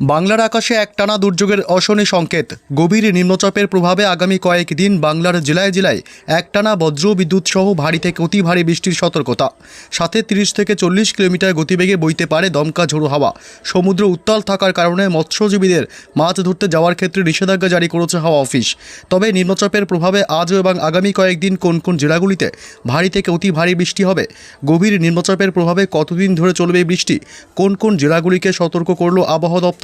বাংলার আকাশে একটানা দুর্যোগের অশনি সংকেত। গভীর নিম্নচাপের প্রভাবে আগামী কয়েক দিন বাংলার জেলায় জেলায় একটানা বজ্র বিদ্যুৎ সহ ভারী থেকে অতি ভারী বৃষ্টির সতর্কতা। সাথে তিরিশ থেকে চল্লিশ কিলোমিটার গতিবেগে বইতে পারে দমকা ঝোড়ো হাওয়া। সমুদ্র উত্তাল থাকার কারণে মৎস্যজীবীদের মাছ ধরতে যাওয়ার ক্ষেত্রে নিষেধাজ্ঞা জারি করেছে হাওয়া অফিস। তবে নিম্নচাপের প্রভাবে আজও এবং আগামী কয়েকদিন কোন কোন জেলাগুলিতে ভারী থেকে অতি ভারী বৃষ্টি হবে? গভীর নিম্নচাপের প্রভাবে কতদিন ধরে চলবে বৃষ্টি? কোন কোন জেলাগুলিকে সতর্ক করল আবহাওয়া দপ্তর?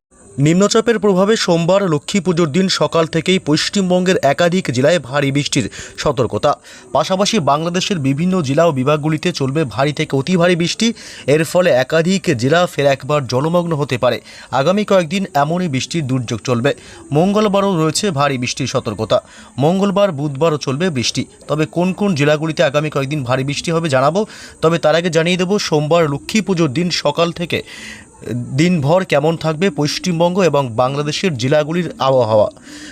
নিম্নচাপের প্রভাবে সোমবার লক্ষ্মী পুজোর দিন সকাল থেকেই পশ্চিমবঙ্গের একাধিক জেলায় ভারী বৃষ্টির সতর্কতা। পাশাপাশি বাংলাদেশের বিভিন্ন জেলা ও বিভাগগুলিতে চলবে ভারী থেকে অতি ভারী বৃষ্টি। এর ফলে একাধিক জেলা ফের একবার জলমগ্ন হতে পারে। আগামী কয়েকদিন এমনই বৃষ্টির দুর্যোগ চলবে। মঙ্গলবারও রয়েছে ভারী বৃষ্টির সতর্কতা। মঙ্গলবার, বুধবারও চলবে বৃষ্টি। তবে কোন কোন জেলাগুলিতে আগামী কয়েকদিন ভারী বৃষ্টি হবে জানাব। তবে তার আগে জানিয়ে দেবো, সোমবার লক্ষ্মী পুজোর দিন সকাল থেকে দিনভর কেমন থাকবে পশ্চিমবঙ্গ এবং বাংলাদেশের জেলাগুলির আবহাওয়া?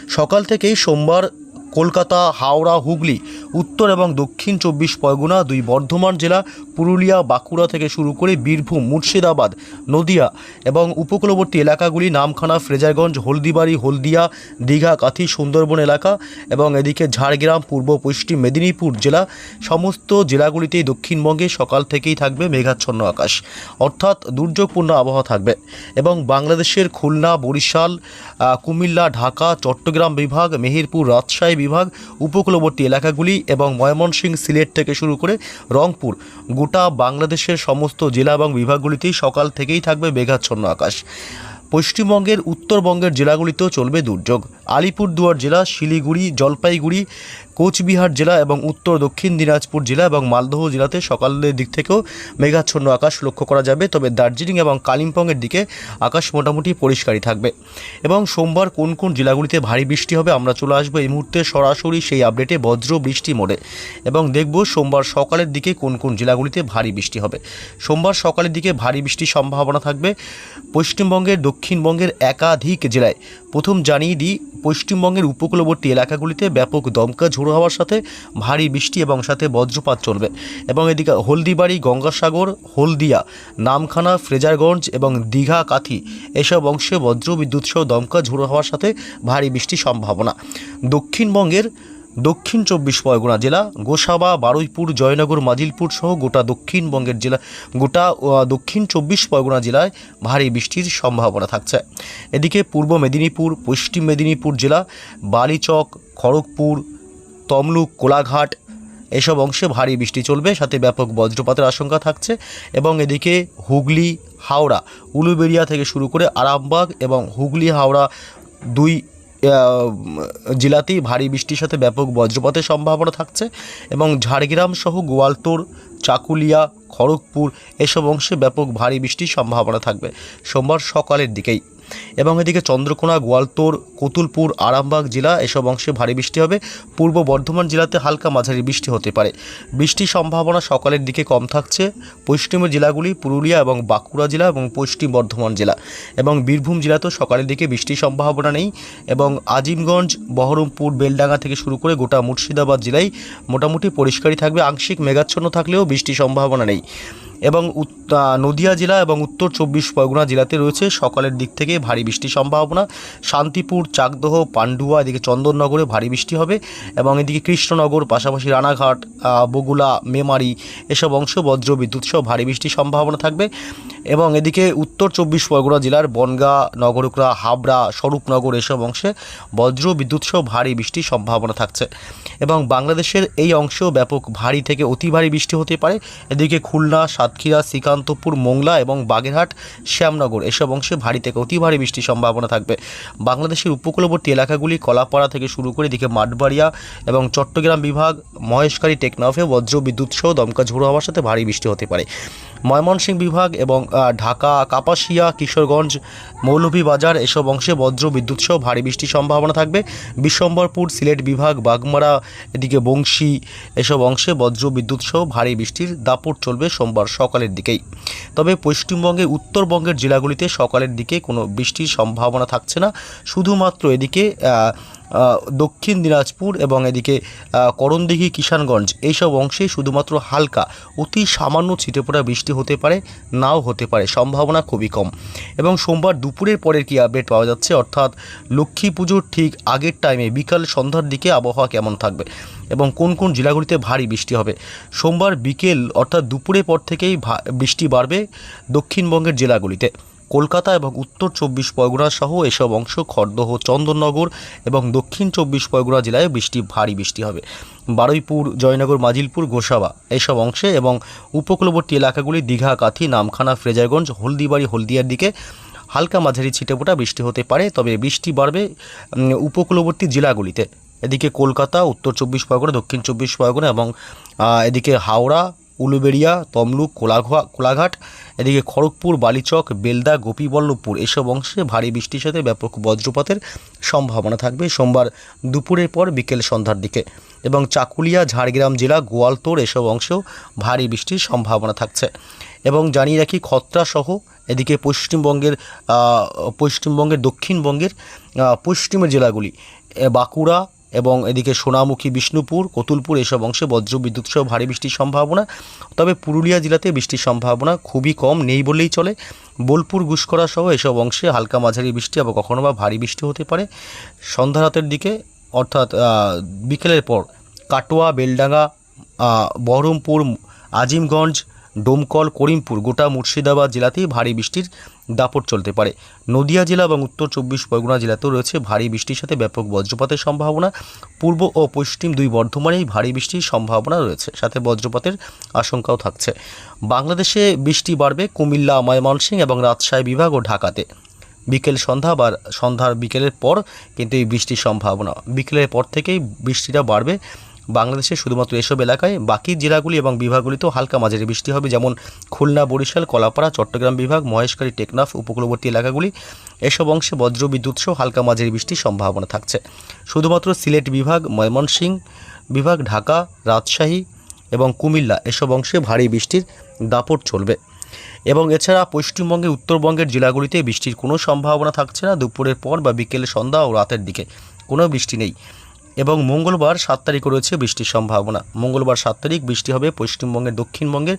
সকাল থেকেই সোমবার কলকাতা, হাওড়া, হুগলি, উত্তর এবং দক্ষিণ চব্বিশ পরগনা, দুই বর্ধমান জেলা, পুরুলিয়া, বাঁকুড়া থেকে শুরু করে বীরভূম, মুর্শিদাবাদ, নদিয়া এবং উপকূলবর্তী এলাকাগুলি নামখানা ফ্রেজারগঞ্জ, হলদিবাড়ি, হলদিয়া, দীঘা, কাথি, সুন্দরবন এলাকা এবং এদিকে ঝাড়গ্রাম, পূর্ব পশ্চিম মেদিনীপুর জেলা, সমস্ত জেলাগুলিতেই দক্ষিণবঙ্গে সকাল থেকেই থাকবে মেঘাচ্ছন্ন আকাশ। অর্থাৎ দুর্যোগপূর্ণ আবহাওয়া থাকবে এবং বাংলাদেশের খুলনা, বরিশাল কুমিল্লা, ঢাকা, চট্টগ্রাম বিভাগ, মেহেরপুর, রাজশাহী বিভাগ, উপকূলবর্তী এলাকাগুলি এবং ময়মনসিং সিলেট থেকে শুরু করে রংপুর, গোটা বাংলাদেশের সমস্ত জেলা এবং বিভাগগুলিতেই সকাল থেকেই থাকবে মেঘাচ্ছন্ন আকাশ। পশ্চিমবঙ্গের উত্তরবঙ্গের জেলাগুলিতেও চলবে দুর্যোগ। আলিপুরদুয়ার জেলা, শিলিগুড়ি, জলপাইগুড়ি, কোচবিহার জেলা এবং উত্তর দক্ষিণ দিনাজপুর জেলা এবং মালদহ জেলাতে সকালের দিক থেকেও মেঘাচ্ছন্ন আকাশ লক্ষ্য করা যাবে। তবে দার্জিলিং এবং কালিম্পংয়ের দিকে আকাশ মোটামুটি পরিষ্কারই থাকবে। এবং সোমবার কোন কোন জেলাগুলিতে ভারী বৃষ্টি হবে আমরা চলে আসব এই মুহূর্তে সরাসরি সেই আপডেটে বজ্র বৃষ্টি মোড়ে। এবং দেখব সোমবার সকালের দিকে কোন কোন জেলাগুলিতে ভারী বৃষ্টি হবে। সোমবার সকালের দিকে ভারী বৃষ্টির সম্ভাবনা থাকবে পশ্চিমবঙ্গের, দক্ষিণবঙ্গের একাধিক জেলায়। প্রথম জানিয়ে দিই, পশ্চিমবঙ্গের উপকূলবর্তী এলাকাগুলিতে ব্যাপক দমকা ঝোড়ো হওয়ার সাথে ভারী বৃষ্টি এবং সাথে বজ্রপাত চলবে। এবং এদিকে হলদিবাড়ি, গঙ্গাসাগর, হলদিয়া, নামখানা, ফ্রেজারগঞ্জ এবং দীঘা, কাথি এসব অংশে বজ্র বিদ্যুৎ সহ দমকা ঝোড়ো হওয়ার সাথে ভারী বৃষ্টির সম্ভাবনা। দক্ষিণবঙ্গের দক্ষিণ চব্বিশ পরগনা জেলা, গোসাবা, বারুইপুর, জয়নগর, মাজিলপুর সহ গোটা দক্ষিণবঙ্গের জেলা, গোটা দক্ষিণ চব্বিশ পরগনা জেলায় ভারী বৃষ্টির সম্ভাবনা থাকছে। এদিকে পূর্ব মেদিনীপুর, পশ্চিম মেদিনীপুর জেলা, বালিচক, খড়গপুর, তমলুক, কোলাঘাট এসব অংশে ভারী বৃষ্টি চলবে। সাথে ব্যাপক বজ্রপাতের আশঙ্কা থাকছে এবং এদিকে হুগলি, হাওড়া, উলুবেড়িয়া থেকে শুরু করে আরামবাগ এবং হুগলি, হাওড়া দুই জেলাতেই ভারী বৃষ্টির সাথে ব্যাপক বজ্রপাতের সম্ভাবনা থাকছে এবং ঝাড়গ্রাম সহ গোয়ালতোড় চাকুলিয়া, খড়গপুর এসব অংশে ব্যাপক ভারী বৃষ্টির সম্ভাবনা থাকবে। সোমবার সকালের দিকেই। এবং এদিকে চন্দ্রকোনা, গোয়ালতোর, কতুলপুর, আরামবাগ জেলা এসব অংশে ভারী বৃষ্টি হবে। পূর্ব বর্ধমান জেলাতে হালকা মাঝারি বৃষ্টি হতে পারে। বৃষ্টির সম্ভাবনা সকালের দিকে কম থাকছে। পশ্চিমের জেলাগুলি পুরুলিয়া এবং বাঁকুড়া জেলা এবং পশ্চিম বর্ধমান জেলা এবং বীরভূম জেলাতেও সকালের দিকে বৃষ্টির সম্ভাবনা নেই এবং আজিমগঞ্জ, বহরমপুর, বেলডাঙ্গা থেকে শুরু করে গোটা মুর্শিদাবাদ জেলায় মোটামুটি পরিষ্কারই থাকবে। আংশিক মেঘাচ্ছন্ন থাকলেও বৃষ্টির সম্ভাবনা নেই। এবং নদিয়া জেলা এবং উত্তর চব্বিশ পরগনা জেলাতে রয়েছে। সকালের দিক থেকে ভারী বৃষ্টির সম্ভাবনা। শান্তিপুর, চাকদহ, পান্ডুয়া, এদিকে চন্দননগরে ভারী বৃষ্টি হবে এবং এদিকে কৃষ্ণনগর, পাশাপাশি রানাঘাট বগুলা, মেমারি এসব অংশ বজ্র বিদ্যুৎ সহ ভারী বৃষ্টির সম্ভাবনা থাকবে। এবং এদিকে উত্তর চব্বিশ পরগনা জেলার বনগা নগরকুড়া হাবড়া, স্বরূপনগর এসব অংশে বজ্র বিদ্যুৎ সহ ভারী বৃষ্টির সম্ভাবনা থাকছে। এবং বাংলাদেশের এই অংশেও ব্যাপক ভারী থেকে অতি ভারী বৃষ্টি হতে পারে। এদিকে খুলনা, সাতক্ষীরা, শ্রীকান্তপুর, মোংলা এবং বাগেরহাট, শ্যামনগর এসব অংশে ভারী থেকে অতি ভারী বৃষ্টির সম্ভাবনা থাকবে। বাংলাদেশের উপকূলবর্তী এলাকাগুলি কলাপাড়া থেকে শুরু করে এদিকে মাঠবাড়িয়া এবং চট্টগ্রাম বিভাগ মহেশকারী টেকনাফে বজ্র বিদ্যুৎ সহ দমকা ঝোড়ো হওয়ার সাথে ভারী বৃষ্টি হতে পারে। ময়মনসিংহ বিভাগ এবং ঢাকা, কাপাসিয়া, কিশোরগঞ্জ, মৌলভীবাজার এসব অংশে বজ্র বিদ্যুৎ সহ ভারী বৃষ্টির সম্ভাবনা থাকবে। বিশ্বম্বরপুর, সিলেট বিভাগ, বাগমারা, এদিকে বংশী এসব অংশে বজ্র বিদ্যুৎ সহ ভারী বৃষ্টির দাপট চলবে সোমবার সকালের দিকেই। তবে পশ্চিমবঙ্গে, উত্তরবঙ্গের জেলাগুলিতে সকালের দিকে কোনো বৃষ্টির সম্ভাবনা থাকছে না। শুধুমাত্র এদিকে দক্ষিণ দিনাজপুর এবং এদিকে করণদিঘি, কিষানগঞ্জ, এইসব অংশে শুধুমাত্র হালকা, অতি সামান্য ছিটেপোটা বৃষ্টি হতে পারে, নাও হতে পারে, সম্ভাবনা খুবই কম। এবং সোমবার দুপুরের পরের কি আপডেট পাওয়া যাচ্ছে? অর্থাৎ লক্ষ্মী পুজোর ঠিক আগের টাইমে বিকাল সন্ধ্যার দিকে আবহাওয়া কেমন থাকবে? এবং কোন কোন জেলাগুলিতে ভারী বৃষ্টি হবে? সোমবার বিকেল, অর্থাৎ দুপুরের পর থেকেই বৃষ্টি বাড়বে দক্ষিণবঙ্গের জেলাগুলিতে। কলকাতা এবং উত্তর চব্বিশ পরগনা সহ এসব অংশ খড়দহ, চন্দননগর এবং দক্ষিণ চব্বিশ পরগনা জেলায় বৃষ্টি, ভারী বৃষ্টি হবে। বারুইপুর, জয়নগর, মাজিলপুর, গোসাবা এসব অংশে এবং উপকূলবর্তী এলাকাগুলি দীঘা, কাথি, নামখানা ফ্রেজারগঞ্জ হলদিবাড়ি, হলদিয়ার দিকে হালকা মাঝারি ছিটেফোঁটা বৃষ্টি হতে পারে, তবে বৃষ্টি বাড়বে উপকূলবর্তী জেলাগুলিতে। এদিকে কলকাতা, উত্তর চব্বিশ পরগনা, দক্ষিণ চব্বিশ পরগনা এবং এদিকে হাওড়া উলুবেড়িয়া, তমলুক, কোলাঘা কোলাঘাট, এদিকে খড়গপুর, বালিচক, বেলদা, গোপীবল্লভপুর এসব অংশে ভারী বৃষ্টির সাথে ব্যাপক বজ্রপাতের সম্ভাবনা থাকবে সোমবার দুপুরের পর বিকেল সন্ধ্যার দিকে। এবং চাকুলিয়া, ঝাড়গ্রাম জেলা গোয়ালতোড় এসব অংশেও ভারী বৃষ্টির সম্ভাবনা থাকছে। এবং জানিয়ে রাখি, খত্রা সহ এদিকে পশ্চিমবঙ্গের পশ্চিমবঙ্গের, দক্ষিণবঙ্গের পশ্চিমের জেলাগুলি বাঁকুড়া এবং এদিকে সোনামুখী, বিষ্ণুপুর, কতুলপুর এসব অংশে বজ্র বিদ্যুৎ সহ ভারী বৃষ্টির সম্ভাবনা। তবে পুরুলিয়া জেলাতে বৃষ্টির সম্ভাবনা খুবই কম, নেই বললেই চলে। বোলপুর গুসকরা সহ এসব অংশে হালকা মাঝারি বৃষ্টি আবার কখনো বা ভারী বৃষ্টি হতে পারে। সন্ধ্যা রাতের দিকে, অর্থাৎ বিকেলের পর কাটোয়া, বেলডাঙ্গা বহরমপুর, আজিমগঞ্জ ডোমকল, করিমপুর, গোটা মুর্শিদাবাদ জেলাতেই ভারী বৃষ্টির দাপট চলতে পারে। নদিয়া জেলা এবং উত্তর চব্বিশ পরগনা জেলাতেও রয়েছে ভারী বৃষ্টির সাথে ব্যাপক বজ্রপাতের সম্ভাবনা। পূর্ব ও পশ্চিম দুই বর্ধমানেই ভারী বৃষ্টির সম্ভাবনা রয়েছে, সাথে বজ্রপাতের আশঙ্কাও থাকছে। বাংলাদেশে বৃষ্টি বাড়বে কুমিল্লা, ময়মনসিংহ এবং রাজশাহী বিভাগ ও ঢাকাতে। বিকেল সন্ধ্যা বা সন্ধ্যার বিকেলের পর কিন্তু এই বৃষ্টির সম্ভাবনা। বিকেলের পর থেকেই বৃষ্টিটা বাড়বে বাংলাদেশের শুধুমাত্র এসব এলাকায়, বাকি জেলাগুলি এবং বিভাগগুলিতেও হালকা মাঝারি বৃষ্টি হবে, যেমন খুলনা, বরিশাল, কলাপাড়া, চট্টগ্রাম বিভাগ, মহেশখালী, টেকনাফ, উপকূলবর্তী এলাকাগুলি। এসব অংশে বজ্র বিদ্যুৎ সহ হালকা মাঝারি বৃষ্টির সম্ভাবনা থাকছে। শুধুমাত্র সিলেট বিভাগ, ময়মনসিংহ বিভাগ, ঢাকা, রাজশাহী এবং কুমিল্লা, এসব অংশে ভারী বৃষ্টির দাপট চলবে। এবং এছাড়া পশ্চিমবঙ্গের উত্তরবঙ্গের জেলাগুলিতে বৃষ্টির কোনো সম্ভাবনা থাকছে না। দুপুরের পর বা বিকেল সন্ধ্যা ও রাতের দিকে কোনো বৃষ্টি নেই। এবং মঙ্গলবার সাত তারিখ রয়েছে বৃষ্টির সম্ভাবনা। মঙ্গলবার সাত তারিখ বৃষ্টি হবে পশ্চিমবঙ্গের, দক্ষিণবঙ্গের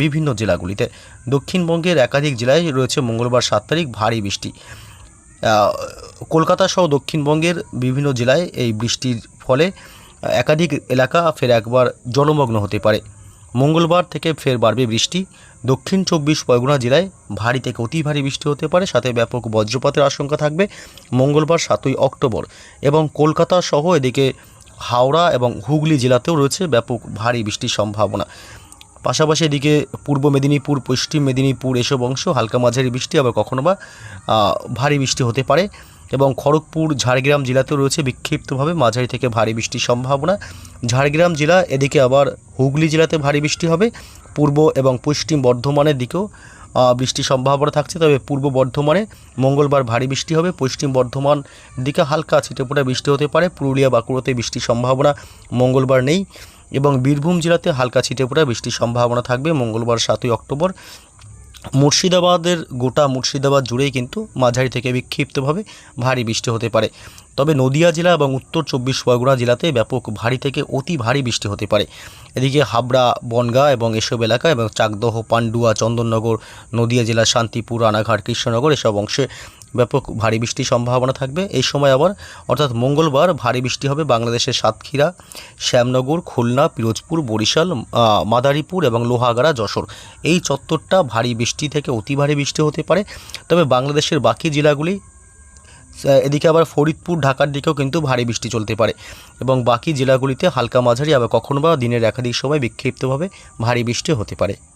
বিভিন্ন জেলাগুলিতে। দক্ষিণবঙ্গের একাধিক জেলায় রয়েছে মঙ্গলবার সাত তারিখ ভারী বৃষ্টি। কলকাতা সহ দক্ষিণবঙ্গের বিভিন্ন জেলায় এই বৃষ্টির ফলে একাধিক এলাকা ফের একবার জলমগ্ন হতে পারে। মঙ্গলবার থেকে ফের বাড়বে বৃষ্টি। দক্ষিণ চব্বিশ পরগনা জেলায় ভারী থেকে অতি ভারী বৃষ্টি হতে পারে, সাথে ব্যাপক বজ্রপাতের আশঙ্কা থাকবে। মঙ্গলবার সাতই অক্টোবর এবং কলকাতা সহ এদিকে হাওড়া এবং হুগলি জেলাতেও রয়েছে ব্যাপক ভারী বৃষ্টির সম্ভাবনা। পাশাপাশি এদিকে পূর্ব মেদিনীপুর, পশ্চিম মেদিনীপুর এসব অংশ হালকা মাঝারি বৃষ্টি, আবার কখনো বা ভারী বৃষ্টি হতে পারে এবং খড়গপুর, ঝাড়গ্রাম জেলাতেও রয়েছে বিক্ষিপ্তভাবে মাঝারি থেকে ভারী বৃষ্টির সম্ভাবনা। ঝাড়গ্রাম জেলা, এদিকে আবার হুগলি জেলাতে ভারী বৃষ্টি হবে। পূর্ব এবং পশ্চিম বর্ধমানের দিকেও বৃষ্টির সম্ভাবনা থাকছে। তবে পূর্ব বর্ধমানে মঙ্গলবার ভারী বৃষ্টি হবে। পশ্চিম বর্ধমান দিকে হালকা ছিটেফোঁটা বৃষ্টি হতে পারে। পুরুলিয়া, বাঁকুড়াতে বৃষ্টির সম্ভাবনা মঙ্গলবার নেই এবং বীরভূম জেলাতে হালকা ছিটেফোঁটা বৃষ্টির সম্ভাবনা থাকবে মঙ্গলবার সাতই অক্টোবর। মুর্শিদাবাদের গোটা মুর্শিদাবাদ জুড়েই কিন্তু মাঝারি থেকে বিক্ষিপ্তভাবে ভারী বৃষ্টি হতে পারে। তবে নদিয়া জেলা এবং উত্তর চব্বিশ পরগনা জেলাতে ব্যাপক ভারী থেকে অতি ভারী বৃষ্টি হতে পারে। এদিকে হাবড়া, বনগাঁ এবং এসব এলাকা এবং চাকদহ, পান্ডুয়া, চন্দননগর, নদিয়া জেলার শান্তিপুর, রানাঘাট, কৃষ্ণনগর এসব অংশে ব্যাপক ভারী বৃষ্টির সম্ভাবনা থাকবে। এই সময় আবার, অর্থাৎ মঙ্গলবার, ভারী বৃষ্টি হবে বাংলাদেশের সাতক্ষীরা, শ্যামনগর, খুলনা, পিরোজপুর, বরিশাল মাদারীপুর এবং লোহাগাড়া, যশোর। এই চত্বরটা ভারী বৃষ্টি থেকে অতি ভারী বৃষ্টি হতে পারে। তবে বাংলাদেশের বাকি জেলাগুলি এদিকে আবার ফরিদপুর, ঢাকার দিকেও কিন্তু ভারী বৃষ্টি চলতে পারে। এবং বাকি জেলাগুলিতে হালকা মাঝারি আবার কখনো বা দিনের একাধিক সময় বিক্ষিপ্তভাবে ভারী বৃষ্টি হতে পারে।